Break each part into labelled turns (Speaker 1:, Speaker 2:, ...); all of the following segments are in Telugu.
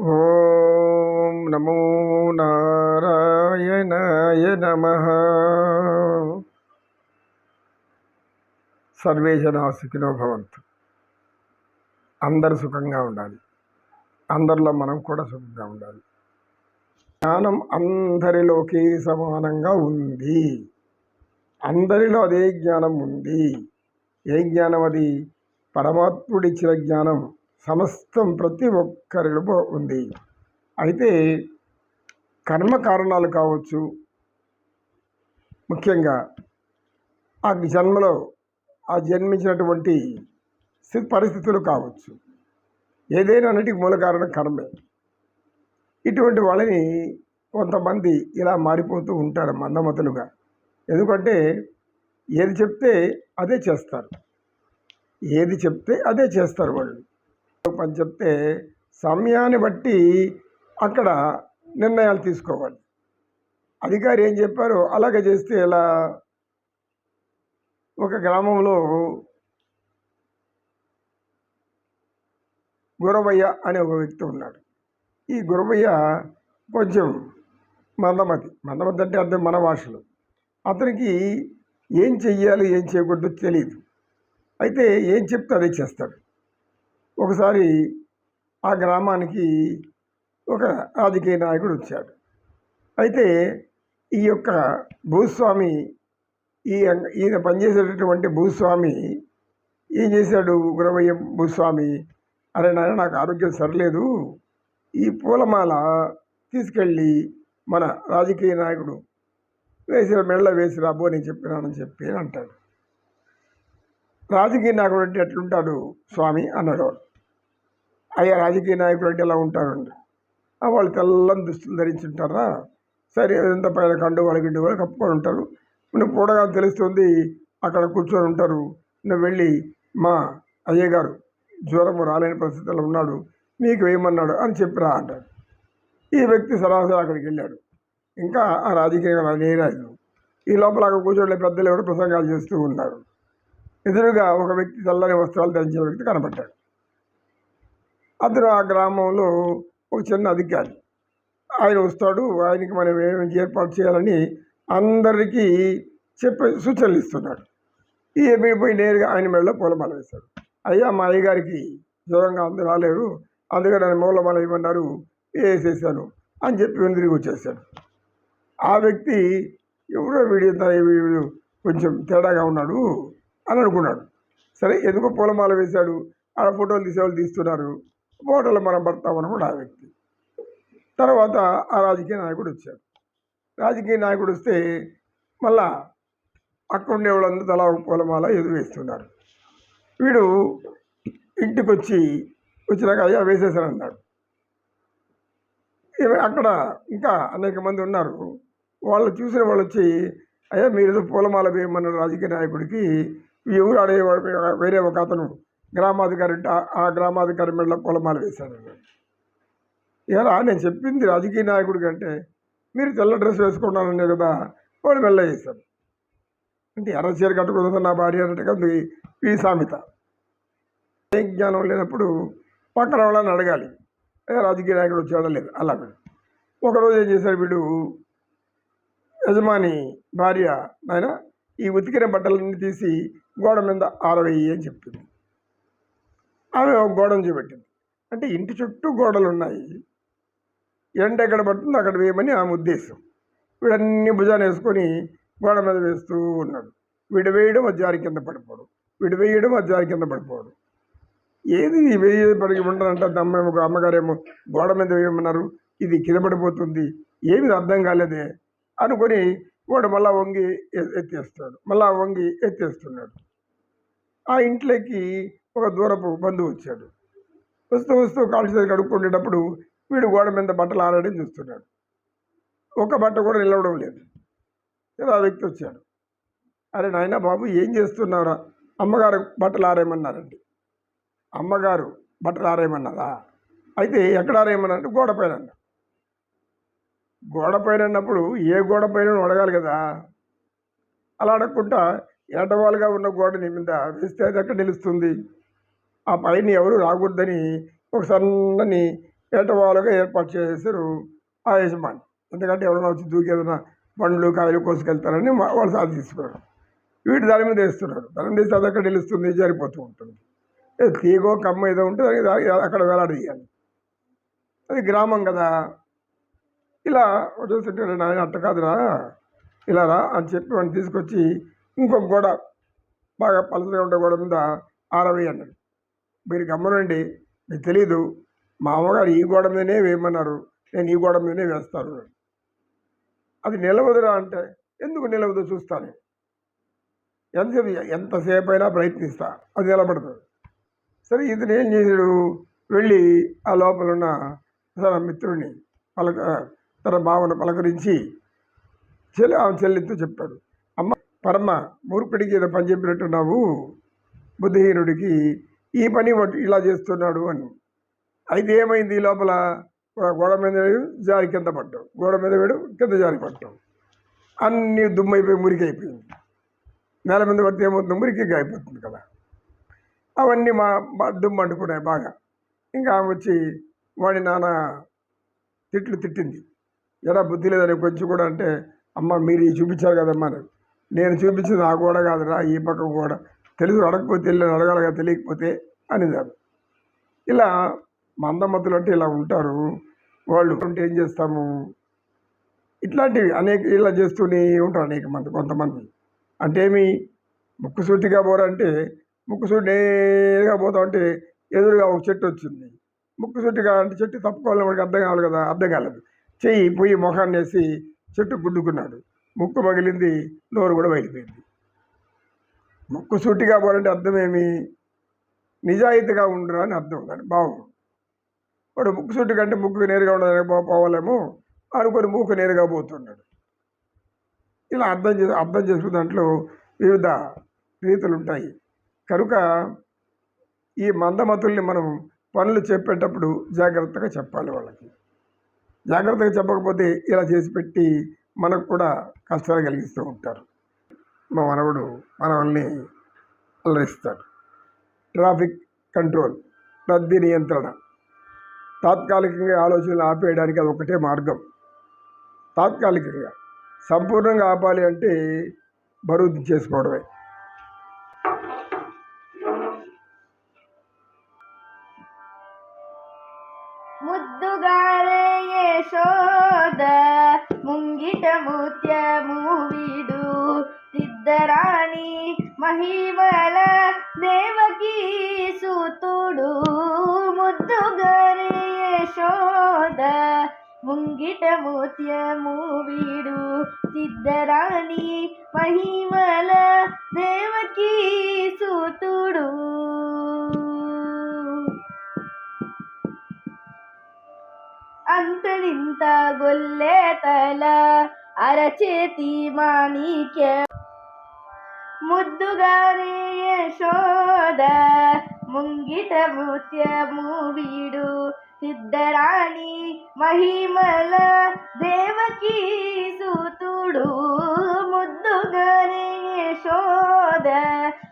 Speaker 1: ఓం నమో నారాయణాయ నమ. సర్వే జనా సుఖినో భవంతు. అందరు సుఖంగా ఉండాలి. అందరిలో మనం కూడా సుఖంగా ఉండాలి. జ్ఞానం అందరిలోకి సమానంగా ఉంది. అందరిలో అదే జ్ఞానం ఉంది. ఏ జ్ఞానం అది? పరమాత్ముడిచ్చిన జ్ఞానం. సమస్తం ప్రతి ఒక్కరిలో ఉంది. అయితే కర్మ కారణాలు కావచ్చు ముఖ్యంగా ఆ జన్మలో ఆ జన్మించినటువంటి పరిస్థితులు కావచ్చు. ఏదైనా అన్నిటికి మూల కారణం కర్మే. ఇటువంటి వాళ్ళని కొంతమంది ఇలా మారిపోతూ ఉంటారు మందమతులుగా. ఎందుకంటే ఏది చెప్తే అదే చేస్తారు. ఏది చెప్తే అదే చేస్తారు వాళ్ళు. పని చెప్తే సమయాన్ని బట్టి అక్కడ నిర్ణయాలు తీసుకోవాలి. అధికారి ఏం చెప్పారో? అలాగే చేస్తే ఎలా? ఒక గ్రామంలో గురవయ్య అనే ఒక వ్యక్తి ఉన్నాడు. ఈ గురవయ్య కొంచెం మందమతి. మందమతి అంటే అర్థం మన భాషలో. అతనికి ఏం చెయ్యాలి ఏం చేయకూడదు తెలియదు అయితే ఏం చెప్తే అదే చేస్తాడు. ఒకసారి ఆ గ్రామానికి ఒక రాజకీయ నాయకుడు వచ్చాడు. అయితే ఈ యొక్క భూస్వామి ఈ ఈయన పనిచేసేటటువంటి భూస్వామి ఏం చేశాడు? గురవయ్య భూస్వామి అరే నాయన నాకు ఆరోగ్యం సరిలేదు. ఈ పూలమాల తీసుకెళ్ళి మన రాజకీయ నాయకుడు వేసిన మెళ్ళ వేసి రాబో నేను చెప్పినానని చెప్పి అంటాడు. రాజకీయ నాయకుడు అంటే ఎట్లుంటాడు స్వామి? అన్నాడు వాడు. అయ్యా రాజకీయ నాయకులు అంటే ఎలా ఉంటారండి? వాళ్ళు తెల్లని దుస్తులు ధరించుంటారా? సరే ఎంత పైన కండు వాళ్ళ గిండు వాళ్ళు కప్పుకొని ఉంటారు. నువ్వు పూడగా తెలుస్తుంది అక్కడ కూర్చొని ఉంటారు. నువ్వు వెళ్ళి మా అయ్య గారు జ్వరము రాలేని పరిస్థితుల్లో ఉన్నాడు మీకు వేయమన్నాడు అని చెప్పిరా అంటాడు. ఈ వ్యక్తి సరాసరి అక్కడికి వెళ్ళాడు. ఇంకా ఆ రాజకీయ నేరాజు ఈ లోపల అక్కడ కూర్చోండి పెద్దలు ఎవరు ప్రసంగాలు చేస్తూ ఉన్నారు. ఎదురుగా ఒక వ్యక్తి చల్లని వస్త్రాలు ధరించిన వ్యక్తి కనపడ్డాడు. అతను ఆ గ్రామంలో ఒక చిన్న అధికారి. ఆయన వస్తాడు ఆయనకి మనం ఏమేమి ఏర్పాటు చేయాలని అందరికీ చెప్పే సూచనలు ఇస్తున్నాడు. ఈ ఎమ్మిడి పోయి నేరుగా ఆయన మెడలో పూలమాల వేశాడు. అయ్యా మా అయ్యగారికి దూరంగా అందరూ రాలేరు అందుకే నన్ను మూలమాల ఇవ్వన్నారు వేసేసాను అని చెప్పి వెందిరిగి వచ్చేసాడు. ఆ వ్యక్తి ఎవరో వీడియో వీడు కొంచెం తేడాగా ఉన్నాడు అని అనుకున్నాడు. సరే ఎందుకో పూలమాల వేశాడు? ఆడ ఫోటోలు తీసేవాళ్ళు తీస్తున్నారు. ఫోటోలు మనం కూడా ఆ వ్యక్తి. తర్వాత ఆ రాజకీయ నాయకుడు వచ్చాడు. రాజకీయ నాయకుడు వస్తే మళ్ళా అక్కడ ఉండే వాళ్ళందరూ తలా పూలమాల ఎదురు వేస్తున్నారు వీడు ఇంటికి వచ్చి వచ్చినాక అయ్యా వేసేసాను అన్నాడు అక్కడ ఇంకా అనేక మంది ఉన్నారు. వాళ్ళు చూసిన వాళ్ళు వచ్చి అయ్యా మీరు ఏదో పూలమాల వేయమన్న రాజకీయ నాయకుడికి. ఎవరు అడే వేరే ఒక అతను గ్రామాధికారి ఆ గ్రామాధికారి మెడలో కొలమాలు వేశాడు ఎలా నేను చెప్పింది రాజకీయ నాయకుడి కంటే మీరు తెల్ల డ్రెస్ వేసుకున్నాననే కదా వాడు మెల్ల చేశాడు అంటే ఎర్ర చీర కట్టుకుందా నా భార్య అన్నట్టుగా ఈ సామెత. ఏం జ్ఞానం లేనప్పుడు పక్కన వాళ్ళని అడగాలి. రాజకీయ నాయకుడు వచ్చాడా లేదు అలా ఒకరోజు ఏం చేశాడు వీడు? యజమాని భార్య నాయన ఈ ఉతికిన బట్టలన్నీ తీసి గోడ మీద ఆరవేయి అని చెప్తుంది ఆమె ఒక గోడను చూపెట్టింది. అంటే ఇంటి చుట్టూ గోడలు ఉన్నాయి ఎండ ఎక్కడ పడుతుందో అక్కడ వేయమని ఆమె ఉద్దేశం. వీడన్ని భుజాన్ని వేసుకొని గోడ మీద వేస్తూ ఉన్నాడు. వీడు వేయడం జారి కింద పడిపోవడం వీడు వేయడం జారి కింద పడిపోవడం ఏది వేయ పడికి ఉండరంటే అమ్మేమో అమ్మగారేమో గోడ మీద వేయమన్నారు. ఇది కింద పడిపోతుంది. ఏమి అర్థం కాలేదే అనుకొని వాడు మళ్ళా వంగి ఎత్తేస్తాడు. మళ్ళా వంగి ఎత్తేస్తున్నాడు. ఆ ఇంట్లోకి ఒక దూరపు బంధువు వచ్చాడు. వస్తూ వస్తూ కాలు చేతులు కడుక్కుండేటప్పుడు వీడు గోడ మీద బట్టలు ఆరడం చూస్తున్నాడు. ఒక బట్ట కూడా నిలవడం లేదు. ఆ వ్యక్తి వచ్చాడు. అరే నాయన బాబు ఏం చేస్తున్నారా అమ్మగారు బట్టలు ఆరేయమన్నారండి. అమ్మగారు బట్టలు ఆరేయమన్నారా? అయితే ఎక్కడ ఆరేయమన్నారంటే గోడ పైన గోడ పైన అన్నప్పుడు ఏ గోడ పైన అడగాలి కదా. అలా అడగకుండా ఏటవాలుగా ఉన్న గోడని మీద వేస్తే అది ఎక్కడ నిలుస్తుంది? ఆ పైన ఎవరు రాకూడదని ఒక సన్నని ఏటవాలుగా ఏర్పాటు చేశారు ఆ యజమాని. ఎందుకంటే ఎవరైనా వచ్చి దూకి ఏదైనా పండ్లు కాయలు కోసుకెళ్తారని వాళ్ళు సాధి తీసుకున్నారు వీటి దాని మీద వేస్తున్నారు దాని మీద వేస్తే అది అక్కడ నిలుస్తుంది జారిపోతూ ఉంటుంది. తీగో కమ్మ ఏదో ఉంటే దానికి అక్కడ వేలాడదీయాలి అది గ్రామం కదా. ఇలా చూస్తుంటే నాయన అట్ట కాదురా. ఇలా రా అని చెప్పి వాడిని తీసుకొచ్చి ఇంకొక గోడ బాగా పలసగా ఉండే గోడ మీద ఆరవేయి అన్నాడు మీరు గమ్మనండి మీకు తెలీదు మా అమ్మగారు ఈ గోడ మీదనే వేయమన్నారు నేను ఈ గోడ మీదనే వేస్తాను అది నిలవదురా అంటే ఎందుకు నిలవదు చూస్తాను ఎంతసేపు ఎంతసేపు అయినా ప్రయత్నిస్తా అది నిలబడదు. సరే ఇతను ఏం చేశాడు? వెళ్ళి ఆ లోపల ఉన్న తన మిత్రుడిని పలక తన భావన పలకరించి చెల్లి ఆమె చెల్లితో చెప్పాడు. అమ్మ పరమ మూర్ఖుడికి ఏదో పని చెప్పినట్టున్నావు బుద్ధిహీనుడికి ఈ పని ఇలా చేస్తున్నాడు అని. అయితే ఏమైంది? ఈ లోపల గోడ మీద వేడు, జారి కింద పడ్డాం గోడ మీద వేడు కింద జారి పడ్డాం అన్నీ దుమ్మైపోయి మురికి అయిపోయింది. నేల మీద పడితే ఏమవుతుంది? మురికి అయిపోతుంది కదా. అవన్నీ మా దుమ్ము అంటుకున్నాయి బాగా. ఇంకా ఆమె వచ్చి వాడి నాన్న తిట్లు తిట్టింది. ఎలా బుద్ధి లేదని కొంచెం కూడా అంటే అమ్మ మీరు చూపించారు కదమ్మా నేను చూపించింది ఆ గోడ కాదురా ఈ పక్క గోడ. తెలుసు అడగకపోతే వెళ్ళి అడగాలగా తెలియకపోతే అనిదారు. ఇలా మందమతులు అంటే ఇలా ఉంటారు. వాళ్ళు అంటే ఏం చేస్తాము? ఇట్లాంటివి అనేక ఇలా చేస్తూనే ఉంటారు అనేక మంది కొంతమంది. అంటే ఏమి? ముక్కుసూటిగా పోరంటే ముక్కుసూటి నేరుగా పోతా ఉంటే ఎదురుగా ఒక చెట్టు వచ్చింది. ముక్కుసూటిగా అంటే చెట్టు తప్పుకోవాలని వాడికి అర్థం కావాలి కదా? అర్థం కాలేదు. చెయ్యి పోయి మొఖాన్ని వేసి చెట్టు గుడ్డుకున్నాడు ముక్కు పగిలింది నోరు కూడా బయలుపోయింది ముక్కు సూటిగా పోరంటే అర్థమేమి? నిజాయితీగా ఉండరు అని అర్థం దాని భావం వాడు ముక్కు సూటి కంటే ముక్కు నేరుగా ఉండదని పోవాలేమో అనుకొని మూకు నేరుగా పోతున్నాడు. ఇలా అర్థం చే అర్థం చేసుకున్న దాంట్లో వివిధ రీతులు ఉంటాయి. కనుక ఈ మందమతుల్ని మనం పనులు చెప్పేటప్పుడు జాగ్రత్తగా చెప్పాలి వాళ్ళకి. జాగ్రత్తగా చెప్పకపోతే ఇలా చేసి పెట్టి మనకు కూడా కష్టాలు కలిగిస్తూ ఉంటారు. మా మనవడు మనవల్ని అలరిస్తాడు. ట్రాఫిక్ కంట్రోల్ రద్దీ నియంత్రణ. తాత్కాలికంగా ఆలోచనలు ఆపేయడానికి అది ఒకటే మార్గం. తాత్కాలికంగా సంపూర్ణంగా ఆపాలి అంటే బరువు చేసుకోవడమే
Speaker 2: సిద్ధరాణి మహిమల దేవకీ సూతుడు. ముద్దుగారే యశోద ముంగిట మోత్యము వీడు. సిద్ధరాణి మహిమల దేవకీ సూతుడు. అంతలింత గొల్లే తల అరచేతి మాణిక్య ముద్దుగారే యశోద ముంగిట ముత్యము వీడు. సిద్ధరాణి మహిమల దేవకీ సూతుడు. ముద్దుగారే యశోద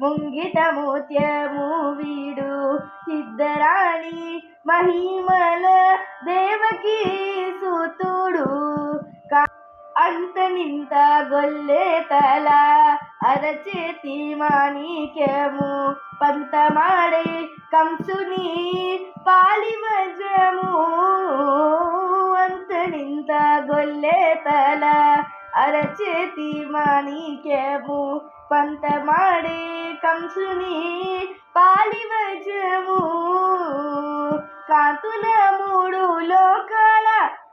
Speaker 2: ముంగిట ముత్యము వీడు. సిద్ధరాణి మహిమల దేవకీ సూతుడు. కా- అంత నింత గొల్లె తల అరచేతి మాణిక్యము పంతమాడే కంసుని పాలివజము అంత నింత గొల్లె తల అరచేతి మాణిక్యము పంతమాడే కంసుని పాలివజము కాతుల మూడు లోకాల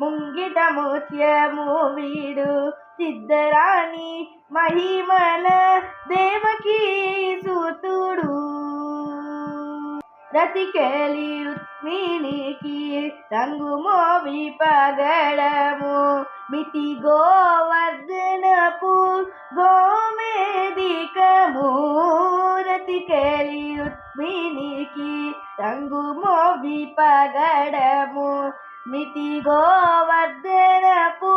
Speaker 2: ముంగిట ముత్యము వీడు సిద్ధరాణి మహిమల దేవకీ సూతుడు రతికెలి రుక్మిణికి రంగు మోవి పగడము మితి గోవర్ధనపు గోమేదికము మితి గోవర్ధనపు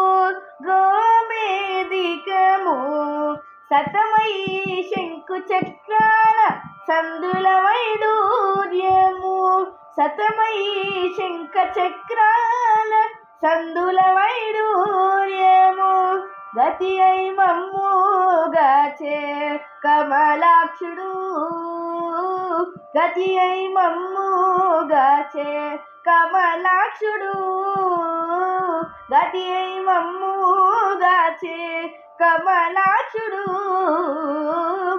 Speaker 2: గోమేదికము సతమై శంకు చక్రాల సందుల వైడూర్యము సతమై శంఖ చక్రాల సందుల వైడూర్యము గతి అయి మమ్ముగాచే కమలాక్షుడు. గతి అయి మమ్ముగాచే కమలాక్షుడు గతి అయి మమ్ముగాచే కమలాక్షుడు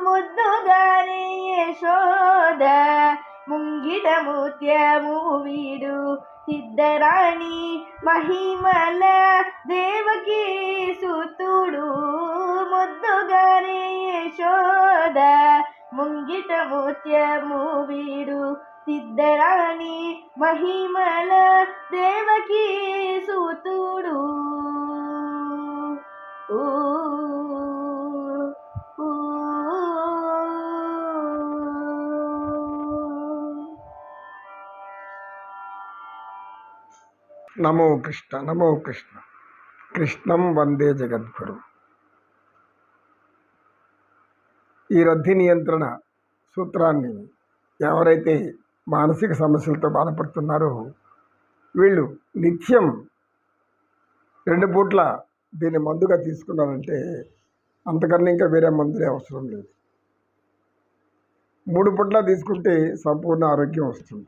Speaker 2: ముద్దుగానే యశోద ముంగిట ముత్యము వీడు సిద్ధరాణి మహిమల దేవకి సుతుడు ముద్దుగానే యశోద ముంగిట ముత్యము వీడు సిద్ధరాణి మహిమల దేవకి సూతుడు.
Speaker 1: నమో కృష్ణ నమో కృష్ణ. కృష్ణం వందే జగద్గురు. ఈ రద్దీ నియంత్రణ సూత్రాన్ని ఎవరైతే మానసిక సమస్యలతో బాధపడుతున్నారో. వీళ్ళు నిత్యం రెండు పూట్ల దీన్ని మందుగా తీసుకున్నారంటే అంతకన్నా ఇంకా వేరే మందులే అవసరం లేదు. మూడు పూట్ల తీసుకుంటే సంపూర్ణ ఆరోగ్యం వస్తుంది.